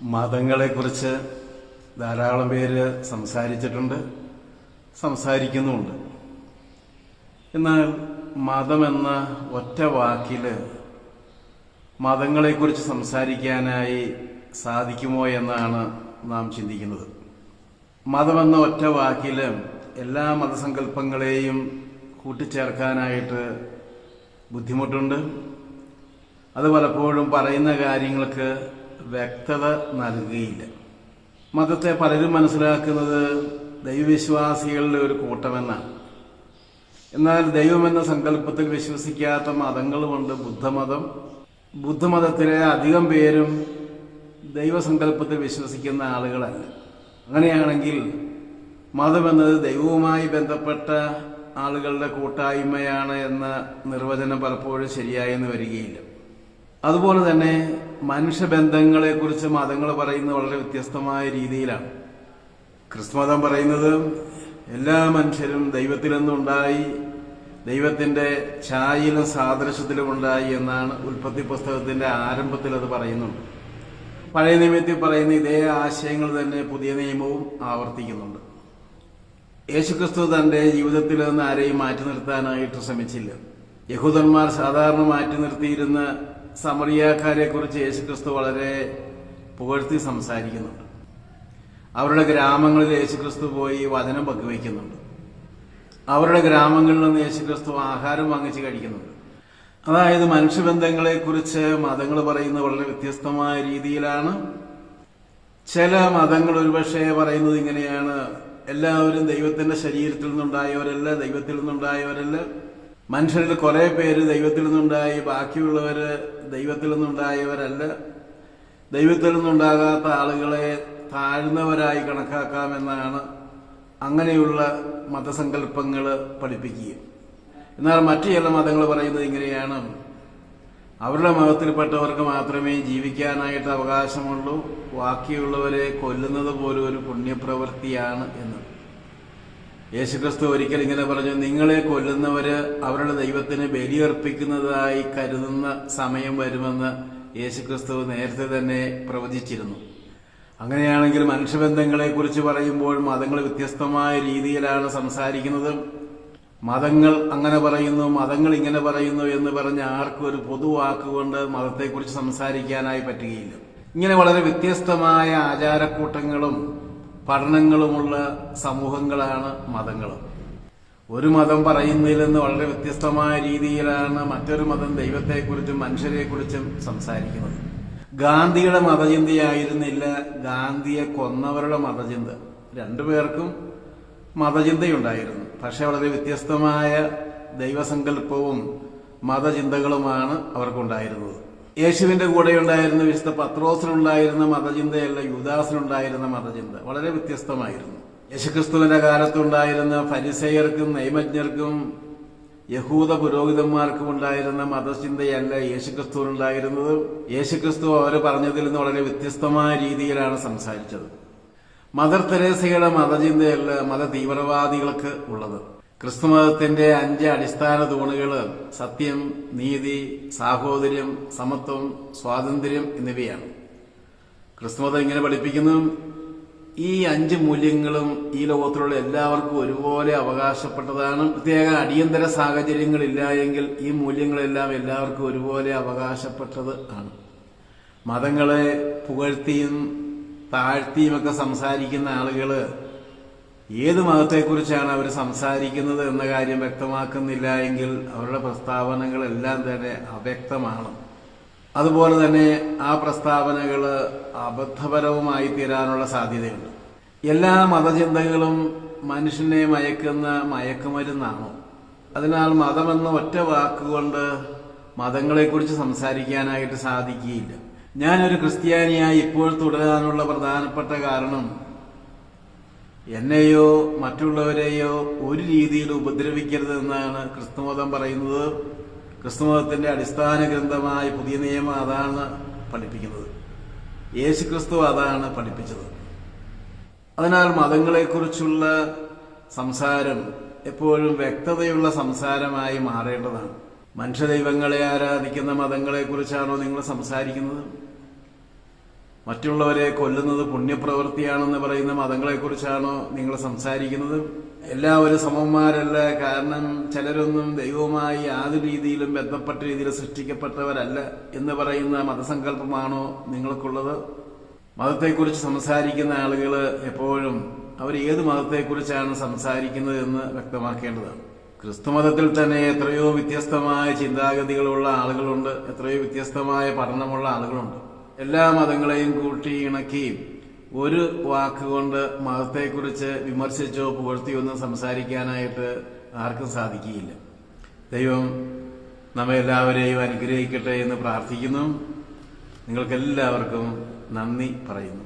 മതങ്ങളെക്കുറിച്ച് ധാരാളം പേര് സംസാരിച്ചിട്ടുണ്ട് സംസാരിക്കുന്നുമുണ്ട്. എന്നാൽ മതമെന്ന ഒറ്റ വാക്കിൽ മതങ്ങളെക്കുറിച്ച് സംസാരിക്കാനായി സാധിക്കുമോ എന്നാണ് നാം ചിന്തിക്കുന്നത്. മതമെന്ന ഒറ്റ വാക്കിൽ എല്ലാ മതസങ്കല്പങ്ങളെയും കൂട്ടിച്ചേർക്കാനായിട്ട് ബുദ്ധിമുട്ടുണ്ട്. അത് പലപ്പോഴും പറയുന്ന കാര്യങ്ങൾക്ക് വ്യക്തത നൽകുകയില്ല മതത്തെ പലരും മനസ്സിലാക്കുന്നത് ദൈവവിശ്വാസികളുടെ ഒരു കൂട്ടമെന്നാണ്. എന്നാൽ ദൈവമെന്ന സങ്കല്പത്തിൽ വിശ്വസിക്കാത്ത മതങ്ങളുമുണ്ട് ബുദ്ധമതം. ബുദ്ധമതത്തിലെ അധികം പേരും ദൈവസങ്കല്പത്തിൽ വിശ്വസിക്കുന്ന ആളുകളല്ല. അങ്ങനെയാണെങ്കിൽ മതമെന്നത് ദൈവവുമായി ബന്ധപ്പെട്ട ആളുകളുടെ കൂട്ടായ്മയാണ് എന്ന നിർവചനം പലപ്പോഴും ശരിയായെന്ന് വരികയില്ല. അതുപോലെ തന്നെ മനുഷ്യബന്ധങ്ങളെക്കുറിച്ച് മതങ്ങൾ പറയുന്നത് വളരെ വ്യത്യസ്തമായ രീതിയിലാണ്. ക്രിസ്തുമതം പറയുന്നത് എല്ലാ മനുഷ്യരും ദൈവത്തിൽ നിന്നുണ്ടായി ദൈവത്തിന്റെ ഛായയിലും സാദൃശ്യത്തിലും ഉണ്ടായി എന്നാണ് ഉൽപ്പത്തി പുസ്തകത്തിന്റെ ആരംഭത്തിൽ അത് പറയുന്നുണ്ട്. പഴയ നിയമത്തിൽ പറയുന്ന ഇതേ ആശയങ്ങൾ തന്നെ പുതിയ നിയമവും ആവർത്തിക്കുന്നുണ്ട്. യേശുക്രിസ്തു തന്റെ ജീവിതത്തിൽ നിന്ന് ആരെയും മാറ്റി നിർത്താനായിട്ട് ശ്രമിച്ചില്ല. യഹൂദന്മാർ സാധാരണ മാറ്റി നിർത്തിയിരുന്ന സമറിയാക്കാരെ കുറിച്ച് യേശുക്രിസ്തു വളരെ പുകഴ്ത്തി സംസാരിക്കുന്നുണ്ട്. അവരുടെ ഗ്രാമങ്ങളിൽ യേശുക്രിസ്തു പോയി വചനം പങ്കുവയ്ക്കുന്നുണ്ട്. അവരുടെ ഗ്രാമങ്ങളിൽ നിന്ന് യേശുക്രിസ്തു ആഹാരം വാങ്ങിച്ച് കഴിക്കുന്നുണ്ട്. അതായത് മനുഷ്യബന്ധങ്ങളെ കുറിച്ച് മതങ്ങൾ പറയുന്നത് വളരെ വ്യത്യസ്തമായ രീതിയിലാണ്. ചില മതങ്ങൾ ഒരുപക്ഷെ പറയുന്നത് ഇങ്ങനെയാണ്. എല്ലാവരും ദൈവത്തിന്റെ ശരീരത്തിൽ നിന്നുണ്ടായവരല്ല ദൈവത്തിൽ നിന്നുണ്ടായവരല്ല. മനുഷ്യരിൽ കുറെ പേര് ദൈവത്തിൽ നിന്നുണ്ടായി ബാക്കിയുള്ളവര് ദൈവത്തിൽ നിന്നുണ്ടായവരല്ല. ദൈവത്തിൽ നിന്നുണ്ടാകാത്ത ആളുകളെ താഴ്ന്നവരായി കണക്കാക്കാമെന്നാണ് അങ്ങനെയുള്ള മതസങ്കല്പങ്ങൾ പഠിപ്പിക്കുക. എന്നാൽ മറ്റു ചില മതങ്ങൾ പറയുന്നത് ഇങ്ങനെയാണ്. അവരുടെ മതത്തിൽപ്പെട്ടവർക്ക് മാത്രമേ ജീവിക്കാനായിട്ട് അവകാശമുള്ളൂ. ബാക്കിയുള്ളവരെ കൊല്ലുന്നത് പോലും ഒരു പുണ്യപ്രവൃത്തിയാണ് എന്ന്. യേശുക്രിസ്തു ഒരിക്കൽ ഇങ്ങനെ പറഞ്ഞു നിങ്ങളെ കൊല്ലുന്നവര് അവരുടെ ദൈവത്തിന് ബലിയർപ്പിക്കുന്നതായി കരുതുന്ന സമയം വരുമെന്ന് യേശുക്രിസ്തു നേരത്തെ തന്നെ പ്രവചിച്ചിരുന്നു. അങ്ങനെയാണെങ്കിൽ മനുഷ്യബന്ധങ്ങളെ കുറിച്ച് പറയുമ്പോൾ മതങ്ങൾ വ്യത്യസ്തമായ രീതിയിലാണ് സംസാരിക്കുന്നത്. മതങ്ങൾ അങ്ങനെ പറയുന്നു മതങ്ങൾ ഇങ്ങനെ പറയുന്നു എന്ന് പറഞ്ഞ് ആർക്കും ഒരു പൊതുവാക്കുകൊണ്ട് മതത്തെക്കുറിച്ച് സംസാരിക്കാനായി പറ്റുകയില്ല. ഇങ്ങനെ വളരെ വ്യത്യസ്തമായ ആചാരക്കൂട്ടങ്ങളും പഠനങ്ങളുമുള്ള സമൂഹങ്ങളാണ് മതങ്ങൾ. ഒരു മതം പറയുന്നതിൽ നിന്ന് വളരെ വ്യത്യസ്തമായ രീതിയിലാണ് മറ്റൊരു മതം ദൈവത്തെക്കുറിച്ചും മനുഷ്യരെക്കുറിച്ചും സംസാരിക്കുന്നത്. ഗാന്ധിയുടെ മതചിന്തയായിരുന്നില്ല. ഗാന്ധിയെ കൊന്നവരുടെ മതചിന്ത. രണ്ടുപേർക്കും മതചിന്തയുണ്ടായിരുന്നു. പക്ഷെ വളരെ വ്യത്യസ്തമായ ദൈവസങ്കല്പവും മതചിന്തകളുമാണ് അവർക്കുണ്ടായിരുന്നത്. യേശുവിന്റെ കൂടെ ഉണ്ടായിരുന്ന വിശുദ്ധ പത്രോസിനുണ്ടായിരുന്ന മതചിന്തയല്ല യുദാസിനുണ്ടായിരുന്ന മതചിന്ത. വളരെ വ്യത്യസ്തമായിരുന്നു. യേശുക്രിസ്തുവിന്റെ കാലത്തുണ്ടായിരുന്ന ഫരിസയർക്കും നൈമജ്ഞർക്കും യഹൂദ പുരോഹിതന്മാർക്കും ഉണ്ടായിരുന്ന മതചിന്തയല്ല യേശുക്രിസ്തുവിനുണ്ടായിരുന്നത്. യേശുക്രിസ്തു അവർ പറഞ്ഞതിൽ നിന്ന് വളരെ വ്യത്യസ്തമായ രീതിയിലാണ് സംസാരിച്ചത്. മദർ തെരേസയുടെ മതചിന്തയല്ല മത തീവ്രവാദികൾക്ക് ഉള്ളത്. ക്രിസ്തുമതത്തിന്റെ അഞ്ച് അടിസ്ഥാന തൂണുകൾ സത്യം നീതി സാഹോദര്യം സമത്വം സ്വാതന്ത്ര്യം എന്നിവയാണ്. ക്രിസ്തുമതം ഇങ്ങനെ പഠിപ്പിക്കുന്നു. ഈ അഞ്ച് മൂല്യങ്ങളും ഈ ലോകത്തിലുള്ള എല്ലാവർക്കും ഒരുപോലെ അവകാശപ്പെട്ടതാണ്. പ്രത്യേക അടിയന്തര സാഹചര്യങ്ങളില്ല എങ്കിൽ ഈ മൂല്യങ്ങളെല്ലാം എല്ലാവർക്കും ഒരുപോലെ അവകാശപ്പെട്ടത് ആണ്. മതങ്ങളെ പുകഴ്ത്തിയും താഴ്ത്തിയുമൊക്കെ സംസാരിക്കുന്ന ആളുകൾ ഏത് മതത്തെക്കുറിച്ചാണ് അവർ സംസാരിക്കുന്നത് എന്ന കാര്യം വ്യക്തമാക്കുന്നില്ല എങ്കിൽ അവരുടെ പ്രസ്താവനകളെല്ലാം തന്നെ അവ്യക്തമാണ്. അതുപോലെ തന്നെ ആ പ്രസ്താവനകൾ അബദ്ധപരവുമായി തീരാനുള്ള സാധ്യതയുണ്ട്. എല്ലാ മതചിന്തകളും മനുഷ്യനെ മയക്കുന്ന മയക്കുമരുന്നാണോ. അതിനാൽ മതമെന്ന ഒറ്റ വാക്കുകൊണ്ട് മതങ്ങളെക്കുറിച്ച് സംസാരിക്കാനായിട്ട് സാധിക്കുകയില്ല. ഞാനൊരു ക്രിസ്ത്യാനിയായി ഇപ്പോൾ തുടരാനുള്ള പ്രധാനപ്പെട്ട കാരണം എന്നെയോ മറ്റുള്ളവരെയോ ഒരു രീതിയിൽ ഉപദ്രവിക്കരുത് എന്നാണ് ക്രിസ്തുമതം പറയുന്നത്. ക്രിസ്തുമതത്തിന്റെ അടിസ്ഥാന ഗ്രന്ഥമായ പുതിയ നിയമം അതാണ് പഠിപ്പിക്കുന്നത്. യേശു ക്രിസ്തു അതാണ് പഠിപ്പിച്ചത്. അതിനാൽ മതങ്ങളെക്കുറിച്ചുള്ള സംസാരം എപ്പോഴും വ്യക്തതയുള്ള സംസാരമായി മാറേണ്ടതാണ്. മനുഷ്യദൈവങ്ങളെ ആരാധിക്കുന്ന മതങ്ങളെക്കുറിച്ചാണോ നിങ്ങൾ സംസാരിക്കുന്നത്? മറ്റുള്ളവരെ കൊല്ലുന്നത് പുണ്യപ്രവൃത്തിയാണെന്ന് പറയുന്ന മതങ്ങളെക്കുറിച്ചാണോ നിങ്ങൾ സംസാരിക്കുന്നത്? എല്ലാവരും സമന്മാരല്ല. കാരണം ചിലരൊന്നും ദൈവവുമായി യാതൊരു രീതിയിലും ബന്ധപ്പെട്ട രീതിയിൽ സൃഷ്ടിക്കപ്പെട്ടവരല്ല എന്ന് പറയുന്ന മതസങ്കല്പമാണോ നിങ്ങൾക്കുള്ളത്? മതത്തെക്കുറിച്ച് സംസാരിക്കുന്ന ആളുകൾ എപ്പോഴും അവർ ഏത് മതത്തെക്കുറിച്ചാണ് സംസാരിക്കുന്നത് എന്ന് വ്യക്തമാക്കേണ്ടതാണ്. ക്രിസ്തുമതത്തിൽ തന്നെ എത്രയോ വ്യത്യസ്തമായ ചിന്താഗതികളുള്ള ആളുകളുണ്ട്. എത്രയോ വ്യത്യസ്തമായ പഠനമുള്ള ആളുകളുണ്ട്. എല്ലാ മതങ്ങളെയും കൂട്ടി ഇണക്കി ഒരു വാക്കുകൊണ്ട് മതത്തെക്കുറിച്ച് വിമർശിച്ചോ പുകഴ്ത്തിയോ ഒന്നും സംസാരിക്കാനായിട്ട് ആർക്കും സാധിക്കുകയില്ല. ദൈവം നമ്മെ എല്ലാവരെയും അനുഗ്രഹിക്കട്ടെ എന്ന് പ്രാർത്ഥിക്കുന്നു. നിങ്ങൾക്കെല്ലാവർക്കും നന്ദി പറയുന്നു.